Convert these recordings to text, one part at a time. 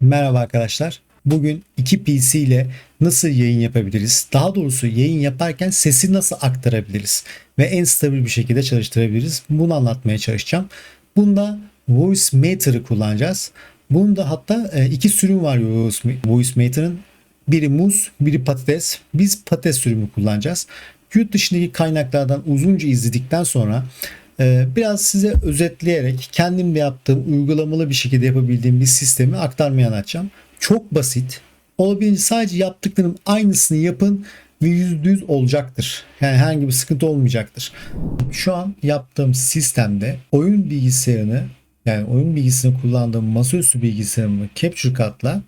Merhaba arkadaşlar. Bugün iki PC ile nasıl yayın yapabiliriz? Daha doğrusu yayın yaparken sesi nasıl aktarabiliriz? Ve en stabil bir şekilde çalıştırabiliriz? Bunu anlatmaya çalışacağım. Bunda Voice Meter'ı kullanacağız. Bunda hatta e, iki sürüm var Voice Meter'ın. Biri muz, biri patates. Biz patates sürümü kullanacağız. Yurt dışındaki kaynaklardan uzunca izledikten sonra biraz size özetleyerek kendim de yaptığım uygulamalı bir şekilde yapabildiğim bir sistemi aktarmaya anlatacağım. Çok basit. Olabildiğince sadece yaptıklarım aynısını yapın ve %100 olacaktır. Yani herhangi bir sıkıntı olmayacaktır. Şu an yaptığım sistemde oyun bilgisayarını yani oyun bilgisayarını kullandığım masaüstü bilgisayarımı Capture Card'la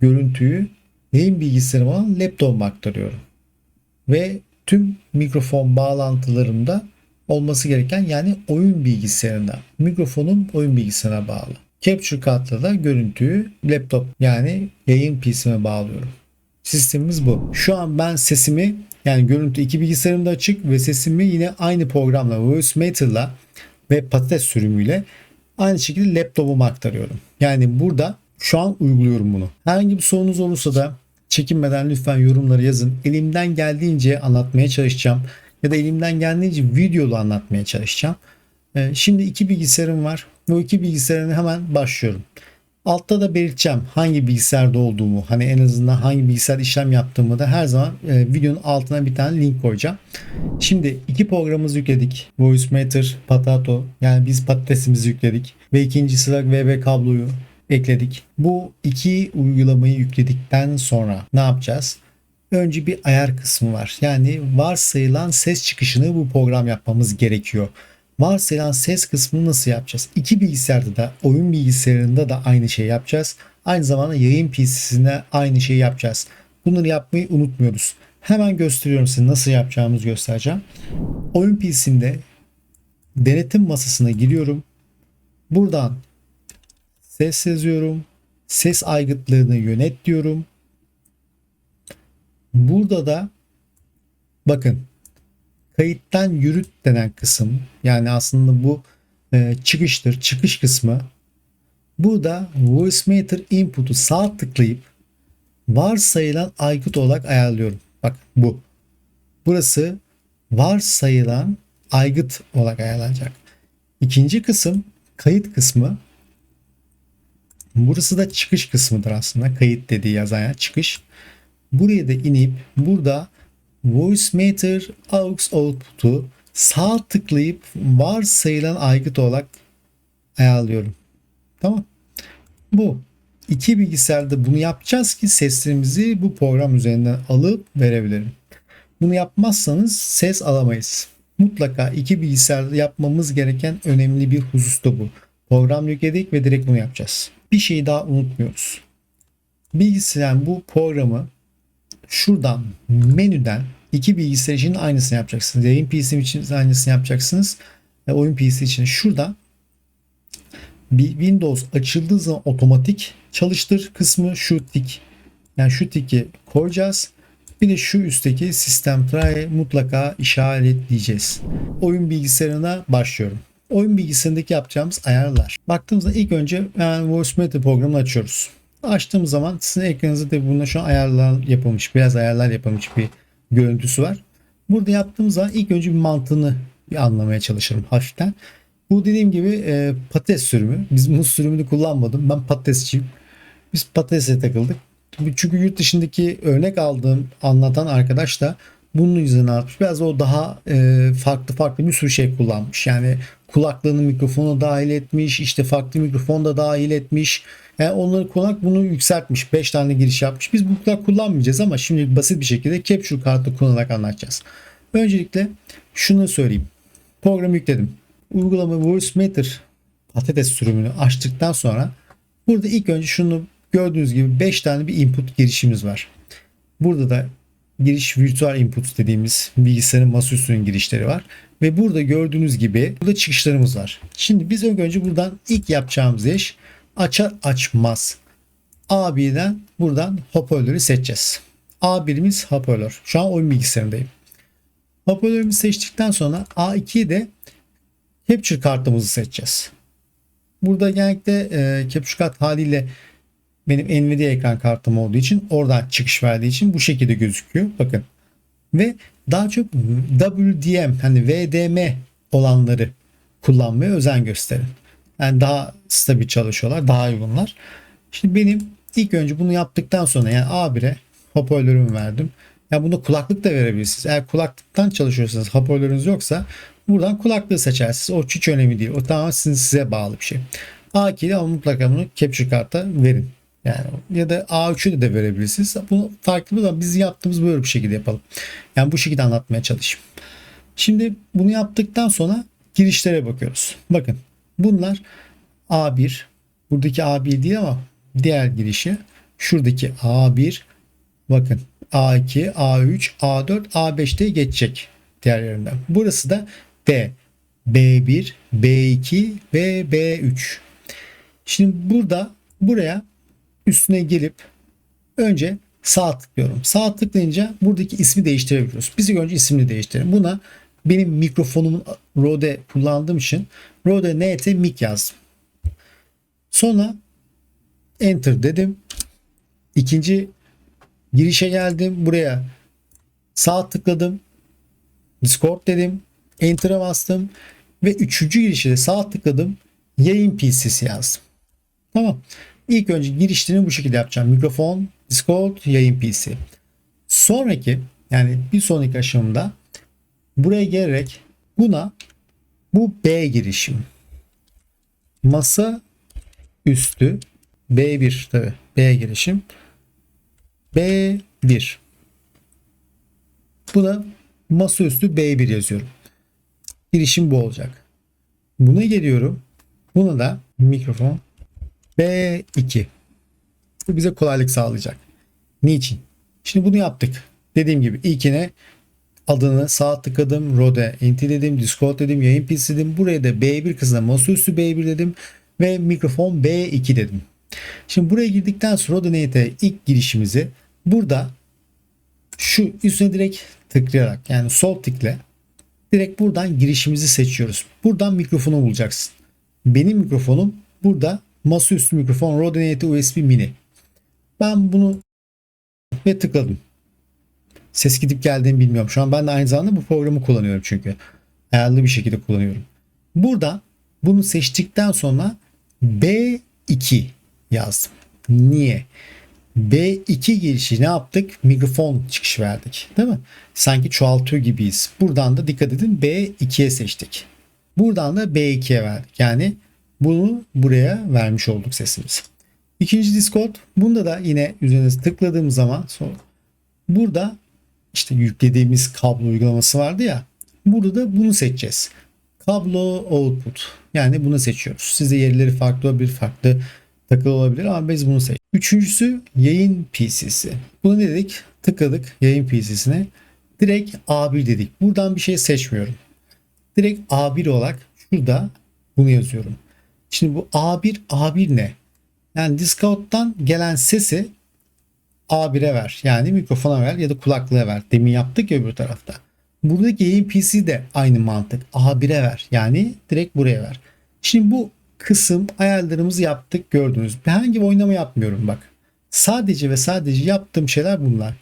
görüntüyü yayın bilgisayarıma olan laptop'uma aktarıyorum. Ve tüm mikrofon bağlantılarımda olması gereken yani oyun bilgisayarında. Mikrofonum oyun bilgisayarına bağlı. Capture Card'la da görüntüyü laptop yani yayın PC'me bağlıyorum. Sistemimiz bu. Şu an ben sesimi yani görüntü iki bilgisayarımda açık ve sesimi yine aynı programla VoiceMeter'la ve patates sürümüyle aynı şekilde laptopuma aktarıyorum. Yani burada şu an uyguluyorum bunu. Herhangi bir sorunuz olursa da çekinmeden lütfen yorumları yazın. Elimden geldiğince anlatmaya çalışacağım ya da elimden geldiğince videolu anlatmaya çalışacağım. Ee, şimdi iki bilgisayarım var. Bu iki bilgisayarını hemen başlıyorum. Altta da belirteceğim hangi bilgisayarda olduğumu, hani en azından hangi bilgisayar işlem yaptığımı da her zaman e, videonun altına bir tane link koyacağım. Şimdi iki programımızı yükledik. VoiceMeter, Patato yani biz patatesimizi yükledik ve ikinci sıra VB kabloyu ekledik. Bu iki uygulamayı yükledikten sonra ne yapacağız? Önce bir ayar kısmı var. Yani varsayılan ses çıkışını bu program yapmamız gerekiyor. Varsayılan ses kısmını nasıl yapacağız? İki bilgisayarda da oyun bilgisayarında da aynı şeyi yapacağız. Aynı zamanda yayın PC'sinde aynı şeyi yapacağız. Bunları yapmayı unutmuyoruz. Hemen gösteriyorum size nasıl yapacağımızı göstereceğim. Oyun PC'mde denetim masasına giriyorum. Buradan ses yazıyorum. Ses aygıtlarını yönet diyorum. Burada da bakın kayıttan yürüt denen kısım yani aslında bu e, çıkıştır çıkış kısmı burada voicemeter input'u sağ tıklayıp varsayılan aygıt olarak ayarlıyorum. Bak bu. Burası varsayılan aygıt olarak ayarlanacak. İkinci kısım kayıt kısmı. Burası da çıkış kısmıdır aslında. Kayıt dediği yazan yer çıkış. Buraya da inip burada VoiceMeter aux output'u sağ tıklayıp varsayılan aygıt olarak ayarlıyorum. Tamam. Bu. iki bilgisayarda bunu yapacağız ki seslerimizi bu program üzerinden alıp verebilirim. Bunu yapmazsanız ses alamayız. Mutlaka iki bilgisayarda yapmamız gereken önemli bir husus da bu. Program yükledik ve direkt bunu yapacağız. Bir şeyi daha unutmuyoruz. Bilgisayar bu programı şuradan menüden iki bilgisayar için aynısını yapacaksınız. Yayın PC için aynısını yapacaksınız. Ve oyun PC için şurada bir Windows açıldığı zaman otomatik çalıştır kısmı şu tik. Yani şu tiki koyacağız. Bir de şu üstteki sistem try mutlaka işaretleyeceğiz. Oyun bilgisayarına başlıyorum. Oyun bilgisayarındaki yapacağımız ayarlar. Baktığımızda ilk önce yani Voice Meter programını açıyoruz. Açtığım zaman sizin ekranınızda tabi bunda şu ayarlar yapılmış, biraz ayarlar yapılmış bir görüntüsü var. Burada yaptığım zaman ilk önce bir mantığını bir anlamaya çalışırım hafiften. Bu dediğim gibi e, patates sürümü. Biz muz sürümünü kullanmadım. Ben patatesçiyim. Biz patatese takıldık. Çünkü yurt dışındaki örnek aldığım anlatan arkadaş da bunun yüzünden artmış. Biraz o daha e, farklı farklı bir sürü şey kullanmış. Yani kulaklığını mikrofonu dahil etmiş. işte farklı mikrofon da dahil etmiş. Yani onları kullanmak bunu yükseltmiş. 5 tane giriş yapmış. Biz bu kadar kullanmayacağız ama şimdi basit bir şekilde capture kartı kullanarak anlatacağız. Öncelikle şunu söyleyeyim. Programı yükledim. Uygulama VoiceMeter patates sürümünü açtıktan sonra burada ilk önce şunu gördüğünüz gibi 5 tane bir input girişimiz var. Burada da giriş virtual input dediğimiz bilgisayarın masaüstünün girişleri var. Ve burada gördüğünüz gibi burada çıkışlarımız var. Şimdi biz önce buradan ilk yapacağımız iş açar açmaz A1'den buradan hoparlörü seçeceğiz. A1'imiz hoparlör. Şu an oyun bilgisayarındayım. Hoparlörümü seçtikten sonra A2'yi de capture kartımızı seçeceğiz. Burada genellikle e, capture kart haliyle benim Nvidia ekran kartım olduğu için oradan çıkış verdiği için bu şekilde gözüküyor. Bakın. Ve daha çok WDM hani VDM olanları kullanmaya özen gösterin. Yani daha stabil çalışıyorlar, daha uygunlar. Şimdi benim ilk önce bunu yaptıktan sonra yani A1'e hoparlörümü verdim. Ya bunu kulaklık da verebilirsiniz. Eğer kulaklıktan çalışıyorsanız hoparlörünüz yoksa buradan kulaklığı seçersiniz. O hiç önemli değil. O tamamen sizin size bağlı bir şey. A2'de ama mutlaka bunu capture karta verin. Yani ya da A3'ü de verebilirsiniz. Bunu farklı ama biz yaptığımız böyle bir şekilde yapalım. Yani bu şekilde anlatmaya çalışayım. Şimdi bunu yaptıktan sonra girişlere bakıyoruz. Bakın bunlar A1 buradaki A1 değil ama diğer girişi şuradaki A1 bakın A2, A3, A4, A5'te geçecek diğer. Burası da B. B1, B2 ve B3. Şimdi burada buraya üstüne gelip önce sağ tıklıyorum. Sağ tıklayınca buradaki ismi değiştirebiliyoruz. Biz önce ismini değiştirelim. Buna benim mikrofonumun Rode kullandığım için Rode NT mic yazdım. Sonra enter dedim. İkinci girişe geldim. Buraya sağ tıkladım. Discord dedim. Enter'a bastım. Ve üçüncü girişe de sağ tıkladım. Yayın PC'si yazdım. Tamam. İlk önce girişlerini bu şekilde yapacağım. Mikrofon, Discord, yayın PC. Sonraki yani bir sonraki aşamada buraya gelerek buna bu B girişim masa üstü B1 tabi B girişim B1 buna masaüstü B1 yazıyorum. Girişim bu olacak. Buna geliyorum. Buna da mikrofon B2. Bu bize kolaylık sağlayacak. Niçin? Şimdi bunu yaptık. Dediğim gibi ilkine adını sağ tıkladım. Rode Inti dedim. Discord dedim. Yayın PC dedim. Buraya da B1 kısmına masaüstü B1 dedim. Ve mikrofon B2 dedim. Şimdi buraya girdikten sonra Rode ilk girişimizi burada şu üstüne direkt tıklayarak yani sol tıkla direkt buradan girişimizi seçiyoruz. Buradan mikrofonu bulacaksın. Benim mikrofonum burada masaüstü mikrofon Rode NT USB mini. Ben bunu ve tıkladım. Ses gidip geldiğini bilmiyorum. Şu an ben de aynı zamanda bu programı kullanıyorum çünkü. Ayarlı bir şekilde kullanıyorum. Burada bunu seçtikten sonra B2 yazdım. Niye? B2 girişi ne yaptık? Mikrofon çıkışı verdik. Değil mi? Sanki çoğaltıyor gibiyiz. Buradan da dikkat edin B2'ye seçtik. Buradan da B2'ye verdik. Yani bunu buraya vermiş olduk sesimizi. İkinci Discord. Bunda da yine üzerine tıkladığım zaman sonra burada işte yüklediğimiz kablo uygulaması vardı ya. Burada da bunu seçeceğiz. Kablo output. Yani bunu seçiyoruz. Size yerleri farklı olabilir, farklı takılı olabilir ama biz bunu seç. Üçüncüsü yayın PC'si. Bunu ne dedik? Tıkladık yayın PC'sine. Direkt A1 dedik. Buradan bir şey seçmiyorum. Direkt A1 olarak şurada bunu yazıyorum. Şimdi bu A1 A1 ne? Yani Discord'dan gelen sesi A1'e ver. Yani mikrofona ver ya da kulaklığa ver. Demin yaptık ya öbür tarafta. Buradaki yayın PC de aynı mantık. A1'e ver. Yani direkt buraya ver. Şimdi bu kısım ayarlarımızı yaptık gördünüz. Herhangi bir oynama yapmıyorum bak. Sadece ve sadece yaptığım şeyler bunlar.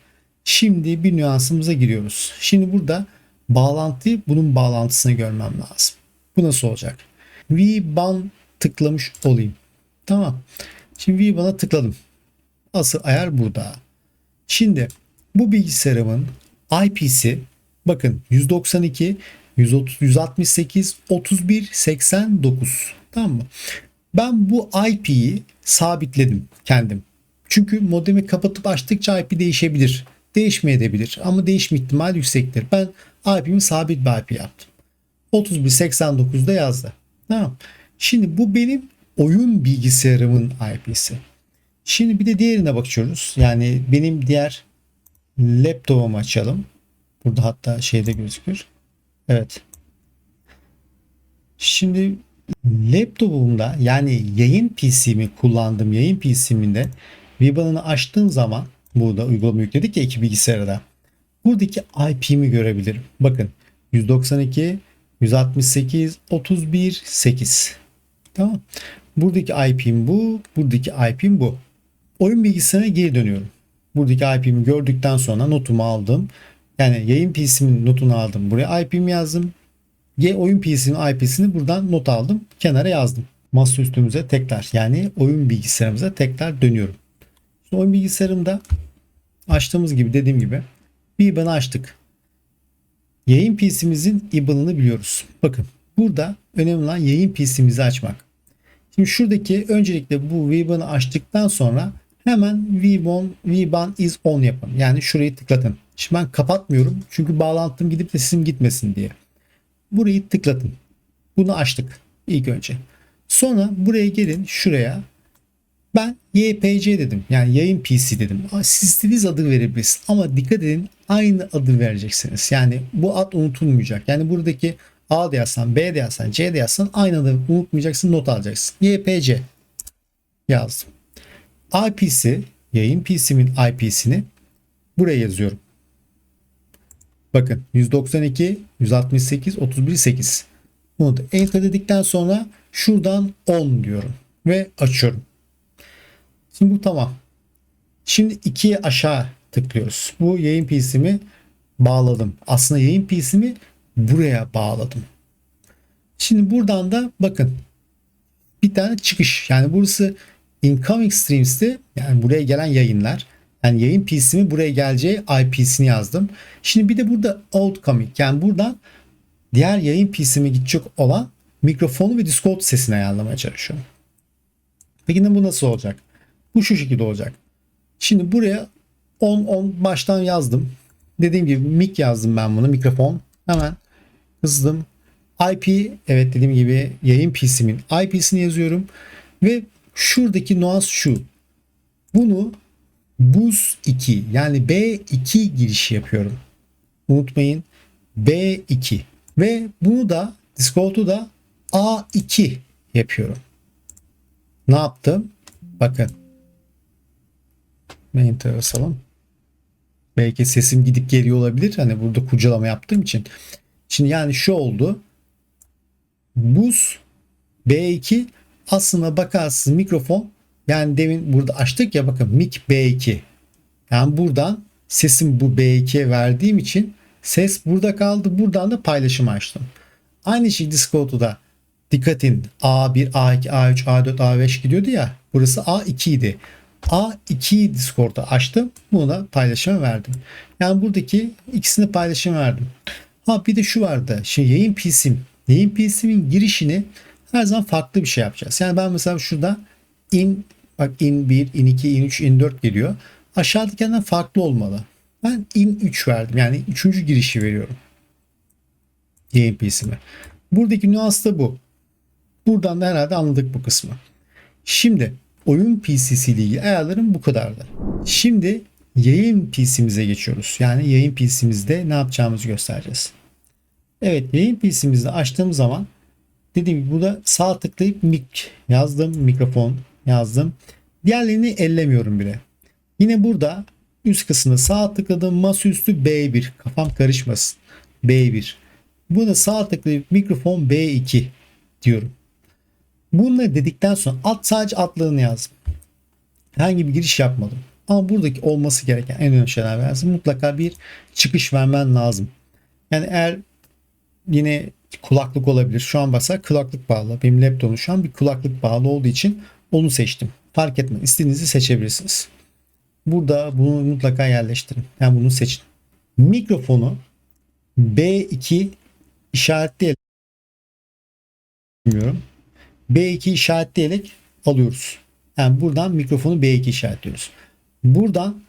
Şimdi bir nüansımıza giriyoruz. Şimdi burada bağlantıyı bunun bağlantısını görmem lazım. Bu nasıl olacak? VBAN tıklamış olayım. Tamam. Şimdi VBAN'a tıkladım. Asıl ayar burada. Şimdi bu bilgisayarımın IP'si bakın 192 130 168 31 89 tamam mı? Ben bu IP'yi sabitledim kendim. Çünkü modemi kapatıp açtıkça IP değişebilir. Değişmeyebilir ama değişme ihtimali yüksektir. Ben IP'mi sabit bir IP yaptım. 3189'da yazdı. Tamam. Şimdi bu benim oyun bilgisayarımın IP'si. Şimdi bir de diğerine bakıyoruz. Yani benim diğer laptopumu açalım. Burada hatta şeyde gözükür. Evet. Şimdi laptopumda yani yayın PC'mi kullandığım yayın PC'minde VBAN'ını açtığım zaman burada uygulama yükledik ya iki bilgisayarda. Buradaki IP'mi görebilirim. Bakın 192 168 31 8. Tamam. Buradaki IP'm bu. Buradaki IP'm bu. oyun bilgisayarına geri dönüyorum. Buradaki IP'mi gördükten sonra notumu aldım. Yani yayın PC'min notunu aldım. Buraya IP'mi yazdım. G oyun PC'nin IP'sini buradan not aldım. Kenara yazdım. Masa üstümüze tekrar yani oyun bilgisayarımıza tekrar dönüyorum. Şimdi oyun bilgisayarımda açtığımız gibi dediğim gibi bir IBAN'ı açtık. Yayın PC'mizin IBAN'ını biliyoruz. Bakın burada önemli olan yayın PC'mizi açmak. Şimdi şuradaki öncelikle bu VBAN'ı açtıktan sonra hemen VBAN, VBAN is on yapın. Yani şurayı tıklatın. Şimdi ben kapatmıyorum çünkü bağlantım gidip de sesim gitmesin diye. Burayı tıklatın. Bunu açtık ilk önce. Sonra buraya gelin şuraya. Ben YPC dedim. Yani yayın PC dedim. Siz istediğiniz adı verebilirsiniz. Ama dikkat edin aynı adı vereceksiniz. Yani bu ad unutulmayacak. Yani buradaki A de yazsan, B de yazsan, C de yazsan aynı adı unutmayacaksın, not alacaksın. YPC yazdım. IP'si, yayın PC'min IP'sini buraya yazıyorum. Bakın 192, 168, 31, 8. Bunu da enter dedikten sonra şuradan 10 diyorum ve açıyorum. Şimdi bu tamam. Şimdi ikiye aşağı tıklıyoruz. Bu yayın PC'mi bağladım. Aslında yayın PC'mi buraya bağladım. Şimdi buradan da bakın bir tane çıkış. Yani burası incoming streams'ti. Yani buraya gelen yayınlar. Yani yayın PC'mi buraya geleceği IP'sini yazdım. Şimdi bir de burada outcoming. Yani buradan diğer yayın PC'me gidecek olan mikrofonu ve Discord sesini ayarlamaya çalışıyorum. Peki bu nasıl olacak? Bu şu şekilde olacak. Şimdi buraya 10 10 baştan yazdım. Dediğim gibi mic yazdım ben bunu mikrofon. Hemen hızdım. IP evet dediğim gibi yayın PC'min IP'sini yazıyorum. Ve şuradaki nuans şu. Bunu buz 2 yani B2 girişi yapıyorum. Unutmayın B2 ve bunu da Discord'u da A2 yapıyorum. Ne yaptım? Bakın. Enter basalım. Belki sesim gidip geliyor olabilir. Hani burada kurcalama yaptığım için. Şimdi yani şu oldu. Buz B2 aslında bakarsınız mikrofon yani demin burada açtık ya bakın mic B2. Yani buradan sesim bu B2'ye verdiğim için ses burada kaldı. Buradan da paylaşım açtım. Aynı şey Discord'da da dikkat edin A1, A2, A3, A4, A5 gidiyordu ya. Burası A2 idi. A2'yi Discord'da açtım. Buna paylaşım verdim. Yani buradaki ikisini paylaşım verdim. Ha bir de şu vardı. Şimdi yayın PC'm. Yayın PC'min girişini her zaman farklı bir şey yapacağız. Yani ben mesela şurada in bak in 1, in 2, in 3, in 4 geliyor. Aşağıdakinden farklı olmalı. Ben in 3 verdim. Yani üçüncü girişi veriyorum. Yayın PC'me. Buradaki nüans da bu. Buradan da herhalde anladık bu kısmı. Şimdi oyun PC'si ile ilgili ayarlarım bu kadardı. Şimdi yayın PC'mize geçiyoruz. Yani yayın PC'mizde ne yapacağımızı göstereceğiz. Evet yayın PC'mizi açtığım zaman dediğim gibi burada sağ tıklayıp mic yazdım. Mikrofon yazdım. Diğerlerini ellemiyorum bile. Yine burada üst kısmında sağ tıkladım masaüstü B1. Kafam karışmasın. B1. Buna sağ tıklayıp mikrofon B2 diyorum. Bunları dedikten sonra alt sadece adlarını yazdım. Herhangi bir giriş yapmadım. Ama buradaki olması gereken en önemli şeyler lazım. Mutlaka bir çıkış vermen lazım. Yani eğer yine kulaklık olabilir. Şu an basa kulaklık bağlı. Benim laptopum şu an bir kulaklık bağlı olduğu için onu seçtim. Fark etmez. İstediğinizi seçebilirsiniz. Burada bunu mutlaka yerleştirin. Yani bunu seçin. Mikrofonu B2 işaretleyelim. Bilmiyorum. B2 işaretleyerek alıyoruz. Yani buradan mikrofonu B2 işaretliyoruz. Buradan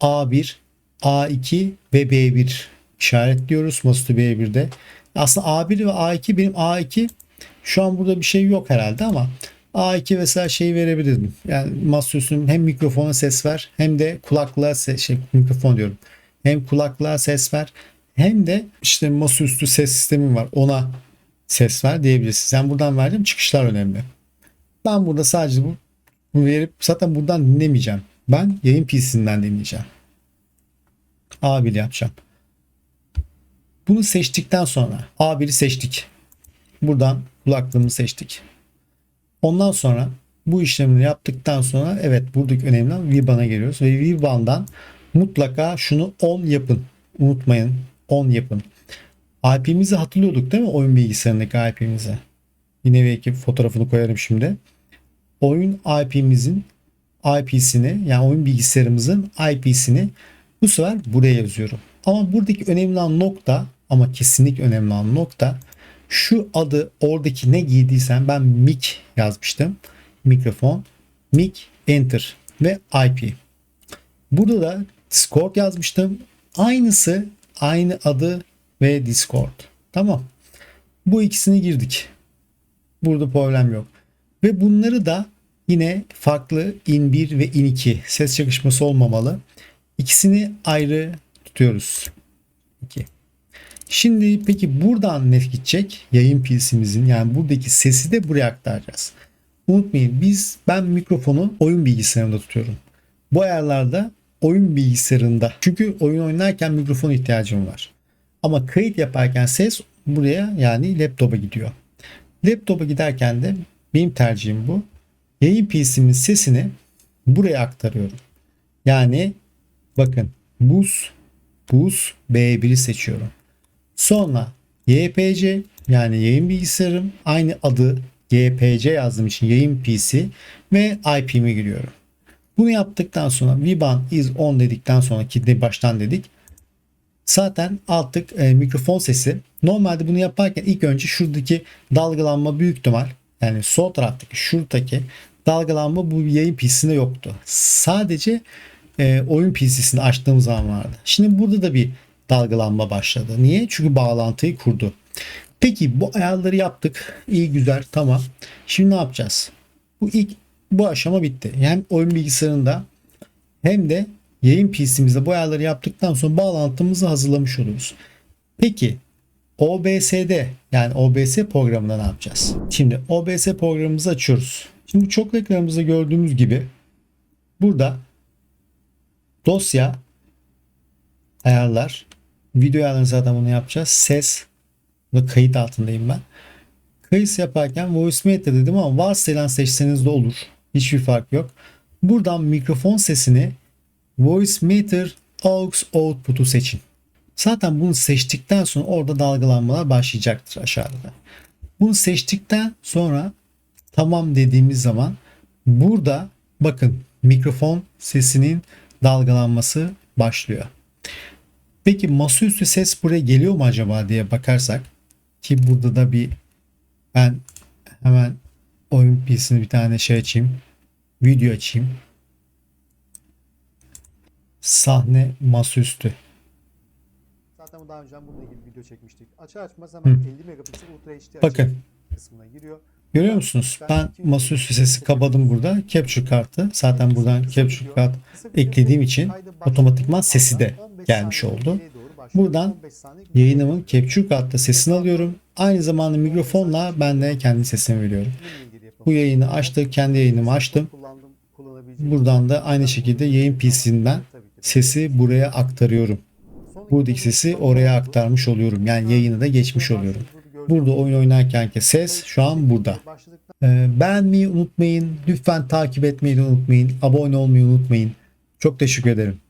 A1, A2 ve B1 işaretliyoruz. Masaüstü B1'de. Aslında A1 ve A2 benim A2 şu an burada bir şey yok herhalde ama A2 mesela şey verebilirdim. Yani masaüstünün hem mikrofona ses ver hem de kulaklığa ses, şey, mikrofon diyorum. Hem kulaklığa ses ver hem de işte masaüstü ses sistemi var. Ona ses ver diyebilirsiniz. Yani buradan verdiğim çıkışlar önemli. Ben burada sadece bu verip zaten buradan dinlemeyeceğim. Ben yayın PC'sinden dinleyeceğim. A1 yapacağım. Bunu seçtikten sonra A1'i seçtik. Buradan kulaklığımı seçtik. Ondan sonra Bu işlemini yaptıktan sonra evet buradaki önemli VBAN'a geliyoruz. Ve VBAN'dan mutlaka şunu 10 yapın. Unutmayın 10 yapın. IP'mizi hatırlıyorduk değil mi? Oyun bilgisayarındaki IP'mizi. Yine belki fotoğrafını koyarım şimdi. Oyun IP'mizin IP'sini yani oyun bilgisayarımızın IP'sini bu sefer buraya yazıyorum. Ama buradaki önemli olan nokta ama kesinlikle önemli olan nokta şu adı oradaki ne giydiysen ben mic yazmıştım. Mikrofon, mic, enter ve IP. Burada da Discord yazmıştım. Aynısı, aynı adı ve Discord. Tamam. Bu ikisini girdik. Burada problem yok. Ve bunları da yine farklı in 1 ve in 2 ses çakışması olmamalı. İkisini ayrı tutuyoruz. 2. Şimdi peki buradan ne gidecek? Yayın PC'mizin yani buradaki sesi de buraya aktaracağız. Unutmayın biz ben mikrofonu oyun bilgisayarında tutuyorum. Bu ayarlarda oyun bilgisayarında. Çünkü oyun oynarken mikrofon ihtiyacım var. Ama kayıt yaparken ses buraya yani laptopa gidiyor. Laptopa giderken de benim tercihim bu. Yayın PC'min sesini buraya aktarıyorum. Yani bakın bus bus B1'i seçiyorum. Sonra YPC yani yayın bilgisayarım aynı adı GPC yazdığım için yayın PC ve IP'mi giriyorum. Bunu yaptıktan sonra VBAN is on dedikten sonra ki de baştan dedik. Zaten artık e, mikrofon sesi normalde bunu yaparken ilk önce şuradaki dalgalanma büyük ihtimal yani sol taraftaki şuradaki dalgalanma bu yayın PC'sinde yoktu. Sadece e, oyun PC'sini açtığım zaman vardı. Şimdi burada da bir dalgalanma başladı. Niye? Çünkü bağlantıyı kurdu. Peki bu ayarları yaptık. İyi güzel tamam. Şimdi ne yapacağız? Bu ilk bu aşama bitti. Hem oyun bilgisayarında hem de yayın PC'mizde bu ayarları yaptıktan sonra bağlantımızı hazırlamış oluyoruz. Peki OBS'de yani OBS programında ne yapacağız? Şimdi OBS programımızı açıyoruz. Şimdi çok ekranımızda gördüğümüz gibi burada dosya ayarlar video ayarlarını zaten bunu yapacağız. Ses ve kayıt altındayım ben. Kayıt yaparken voice meter dedim ama varsayılan seçseniz de olur. Hiçbir fark yok. Buradan mikrofon sesini voice meter aux output'u seçin. Zaten bunu seçtikten sonra orada dalgalanmalar başlayacaktır aşağıda. Bunu seçtikten sonra tamam dediğimiz zaman burada bakın mikrofon sesinin dalgalanması başlıyor. Peki masaüstü ses buraya geliyor mu acaba diye bakarsak ki burada da bir ben hemen oyun PC'sini bir tane şey açayım. Video açayım. Sahne masaüstü. Zaten bu daha önce bununla ilgili video çekmiştik. Açar açmaz hemen 50 megapiksel Ultra HD Bakın. açı kısmına giriyor. Görüyor musunuz? Ben masaüstü sesi kapadım burada. Capture kartı. Zaten buradan capture kart eklediğim için otomatikman sesi de gelmiş oldu. Buradan Yayınımın capture kartta sesini alıyorum. Aynı zamanda mikrofonla ben de kendi sesimi veriyorum. Bu yayını açtık. Kendi yayınımı açtım. Buradan da aynı şekilde yayın PC'sinden sesi buraya aktarıyorum. Buradaki sesi oraya aktarmış oluyorum. Yani yayını da geçmiş oluyorum. Burada oyun oynarkenki ses şu an burada. Ee, beğenmeyi unutmayın. Lütfen takip etmeyi unutmayın. Abone olmayı unutmayın. Çok teşekkür ederim.